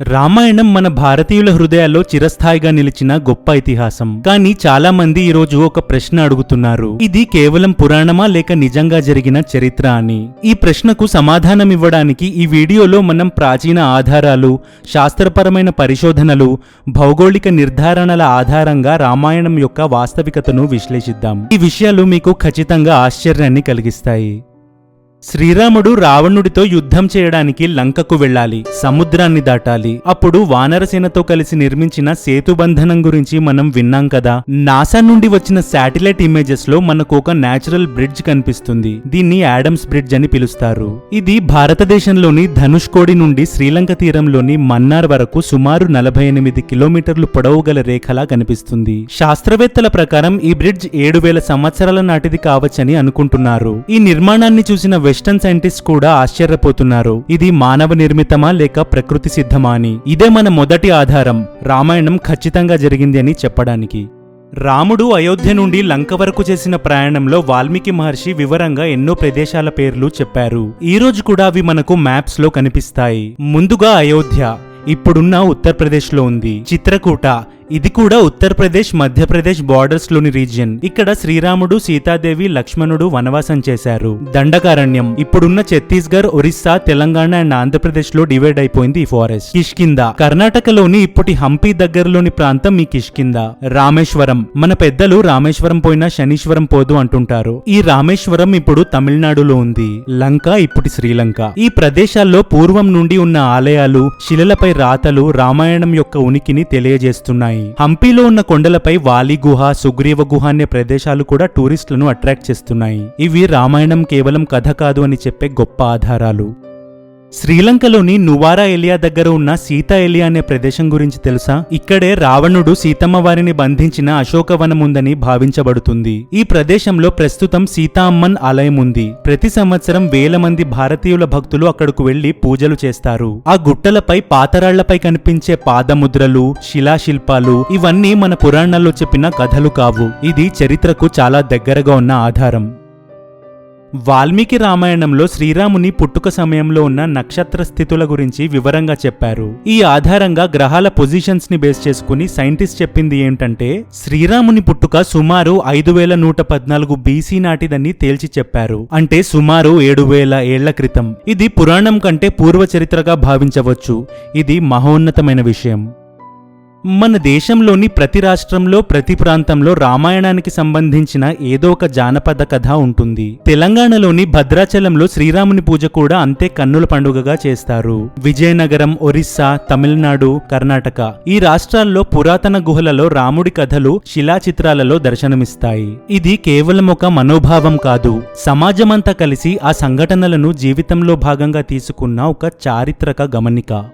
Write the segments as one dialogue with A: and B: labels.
A: రామాయణం మన భారతీయుల హృదయాల్లో చిరస్థాయిగా నిలిచిన గొప్ప ఇతిహాసం. కానీ చాలా మంది ఈ రోజు ఒక ప్రశ్న అడుగుతున్నారు. ఇది కేవలం పురాణమా లేక నిజంగా జరిగిన చరిత్ర అని? ఈ ప్రశ్నకు సమాధానం ఇవ్వడానికి ఈ వీడియోలో మనం ప్రాచీన ఆధారాలు శాస్త్రపరమైన పరిశోధనలు భౌగోళిక నిర్ధారణల ఆధారంగా రామాయణం యొక్క వాస్తవికతను విశ్లేషిద్దాం. ఈ విషయాలు మీకు ఖచ్చితంగా ఆశ్చర్యాన్ని కలిగిస్తాయి. శ్రీరాముడు రావణుడితో యుద్ధం చేయడానికి లంకకు వెళ్ళాలి సముద్రాన్ని దాటాలి. అప్పుడు వానరసేనతో కలిసి నిర్మించిన సేతుబంధనం గురించి మనం విన్నాం కదా. నాసా నుండి వచ్చిన శాటిలైట్ ఇమేజెస్లో మనకు ఒక నేచురల్ బ్రిడ్జ్ కనిపిస్తుంది. దీన్ని యాడమ్స్ బ్రిడ్జ్ అని పిలుస్తారు. ఇది భారతదేశంలోని ధనుష్కోడి నుండి శ్రీలంక తీరంలోని మన్నార్ వరకు సుమారు నలభై ఎనిమిది కిలోమీటర్లు పొడవు గల రేఖలా కనిపిస్తుంది. శాస్త్రవేత్తల ప్రకారం ఈ బ్రిడ్జ్ ఏడు వేల సంవత్సరాల నాటిది కావచ్చని అనుకుంటున్నారు. ఈ నిర్మాణాన్ని చూసిన వెస్టర్న్ సైంటిస్ట్ కూడా ఆశ్చర్యపోతున్నారు. ఇది మానవ నిర్మితమా లేక ప్రకృతి సిద్ధమా అని. ఇదే మన మొదటి ఆధారం. రామాయణం ఖచ్చితంగా జరిగింది అని చెప్పడానికి. రాముడు అయోధ్య నుండి లంక వరకు చేసిన ప్రయాణంలో వాల్మీకి మహర్షి వివరంగా ఎన్నో ప్రదేశాల పేర్లు చెప్పారు. ఈ రోజు కూడా అవి మనకు మ్యాప్స్లో కనిపిస్తాయి. ముందుగా అయోధ్య ఇప్పుడున్న ఉత్తరప్రదేశ్లో ఉంది. చిత్రకూట ఇది కూడా ఉత్తరప్రదేశ్ మధ్యప్రదేశ్ బార్డర్స్లోని రీజియన్. ఇక్కడ శ్రీరాముడు సీతాదేవి లక్ష్మణుడు వనవాసం చేశారు. దండకారణ్యం. ఇప్పుడున్న ఛత్తీస్గఢ్ ఒరిస్సా తెలంగాణ అండ్ ఆంధ్రప్రదేశ్లో డివైడ్ అయిపోయింది ఈ ఫారెస్ట్. కిష్కింద కర్ణాటకలోని ఇప్పటి హంపి దగ్గరలోని ప్రాంతం ఈ కిష్కింద రామేశ్వరం. మన పెద్దలు రామేశ్వరం పోయినా శనీశ్వరం పోదు అంటుంటారు. ఈ రామేశ్వరం ఇప్పుడు తమిళనాడులో ఉంది. లంక ఇప్పటి శ్రీలంక. ఈ ప్రదేశాల్లో పూర్వం నుండి ఉన్న ఆలయాలు శిలలపై రాతలు రామాయణం యొక్క ఉనికిని తెలియజేస్తున్నాయి. హంపీలో ఉన్న కొండలపై వాలి గుహ సుగ్రీవ గుహ అనే ప్రదేశాలు కూడా టూరిస్టులను అట్రాక్ట్ చేస్తున్నాయి. ఇవి రామాయణం కేవలం కథ కాదు అని చెప్పే గొప్ప ఆధారాలు. శ్రీలంకలోని నువారా ఎలియా దగ్గర ఉన్న సీతా ఎలియా అనే ప్రదేశం గురించి తెలుసా? ఇక్కడే రావణుడు సీతమ్మ వారిని బంధించిన అశోకవనం ఉందని భావించబడుతుంది. ఈ ప్రదేశంలో ప్రస్తుతం సీతామ్మన్ ఆలయం ఉంది. ప్రతి సంవత్సరం వేల మంది భారతీయుల భక్తులు అక్కడకు వెళ్ళి పూజలు చేస్తారు. ఆ గుట్టలపై పాతరాళ్ళపై కనిపించే పాదముద్రలు శిలాశిల్పాలు ఇవన్నీ మన పురాణాల్లో చెప్పిన కథలు కావు. ఇది చరిత్రకు చాలా దగ్గరగా ఉన్న ఆధారం. వాల్మీకి రామాయణంలో శ్రీరాముని పుట్టుక సమయంలో ఉన్న నక్షత్ర స్థితుల గురించి వివరంగా చెప్పారు. ఈ ఆధారంగా గ్రహాల పొజిషన్స్ని బేస్ చేసుకుని సైంటిస్ట్ చెప్పింది ఏంటంటే శ్రీరాముని పుట్టుక సుమారు ఐదు వేల నూట పద్నాలుగు బీసీ నాటిదని తేల్చి చెప్పారు. అంటే సుమారు ఏడు వేల ఏళ్ళ క్రితం. ఇది పురాణం కంటే పూర్వ చరిత్రగా భావించవచ్చు. ఇది మహోన్నతమైన విషయం. మన దేశంలోని ప్రతి రాష్ట్రంలో ప్రతి ప్రాంతంలో రామాయణానికి సంబంధించిన ఏదో ఒక జానపద కథ ఉంటుంది. తెలంగాణలోని భద్రాచలంలో శ్రీరాముని పూజ కూడా అంతే కన్నుల పండుగగా చేస్తారు. విజయనగరం ఒరిస్సా తమిళనాడు కర్ణాటక ఈ రాష్ట్రాల్లో పురాతన గుహలలో రాముడి కథలు శిలా చిత్రాలలో దర్శనమిస్తాయి. ఇది కేవలం ఒక మనోభావం కాదు. సమాజమంతా కలిసి ఆ సంఘటనలను జీవితంలో భాగంగా తీసుకున్న ఒక చారిత్రక గమనిక.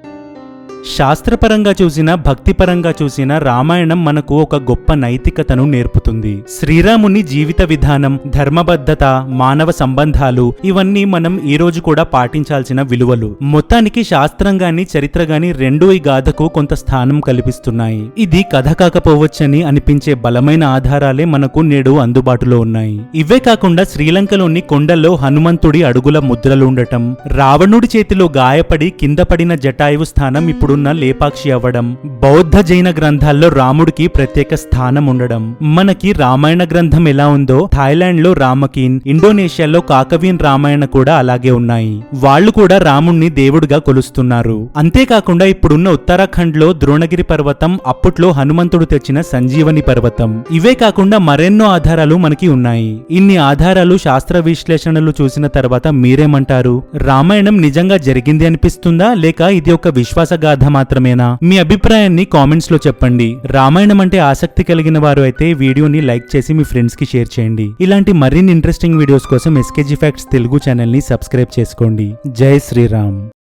A: శాస్త్రపరంగా చూసిన భక్తిపరంగా చూసిన రామాయణం మనకు ఒక గొప్ప నైతికతను నేర్పుతుంది. శ్రీరాముని జీవిత విధానం ధర్మబద్ధత మానవ సంబంధాలు ఇవన్నీ మనం ఈ రోజు కూడా పాటించాల్సిన విలువలు. మొత్తానికి శాస్త్రం గాని చరిత్ర గాని రెండూ ఈ గాథకు కొంత స్థానం కల్పిస్తున్నాయి. ఇది కథ కాకపోవచ్చని అనిపించే బలమైన ఆధారాలే మనకు నేడు అందుబాటులో ఉన్నాయి. ఇవే కాకుండా శ్రీలంకలోని కొండల్లో హనుమంతుడి అడుగుల ముద్రలు ఉండటం రావణుడి చేతిలో గాయపడి కింద పడిన జటాయువు స్థానం ఇప్పుడు ఇప్పుడున్న లేపాక్షి అవ్వడం బౌద్ధ జైన గ్రంథాల్లో రాముడికి ప్రత్యేక స్థానం ఉండడం. మనకి రామాయణ గ్రంథం ఎలా ఉందో థాయిలాండ్లో రామకీన్ ఇండోనేషియాలో కాకవీన్ రామాయణ కూడా అలాగే ఉన్నాయి. వాళ్ళు కూడా రాముణ్ణి దేవుడిగా కొలుస్తున్నారు. అంతేకాకుండా ఇప్పుడున్న ఉత్తరాఖండ్లో ద్రోణగిరి పర్వతం అప్పట్లో హనుమంతుడు తెచ్చిన సంజీవని పర్వతం. ఇవే కాకుండా మరెన్నో ఆధారాలు మనకి ఉన్నాయి. ఇన్ని ఆధారాలు శాస్త్ర విశ్లేషణలు చూసిన తర్వాత మీరేమంటారు? రామాయణం నిజంగా జరిగింది అనిపిస్తుందా? లేక ఇది ఒక విశ్వాసగాథ మాత్రమేనా మీ అభిప్రాయాన్ని కామెంట్స్లో చెప్పండి. రామాయణం అంటే ఆసక్తి కలిగిన వారు అయితే వీడియోని లైక్ చేసి మీ ఫ్రెండ్స్కి షేర్ చేయండి. ఇలాంటి మరిన్ని ఇంట్రెస్టింగ్ వీడియోస్ కోసం ఎస్కేజీ ఫ్యాక్ట్స్ తెలుగు ఛానల్ని సబ్స్క్రైబ్ చేసుకోండి. జై శ్రీరామ్.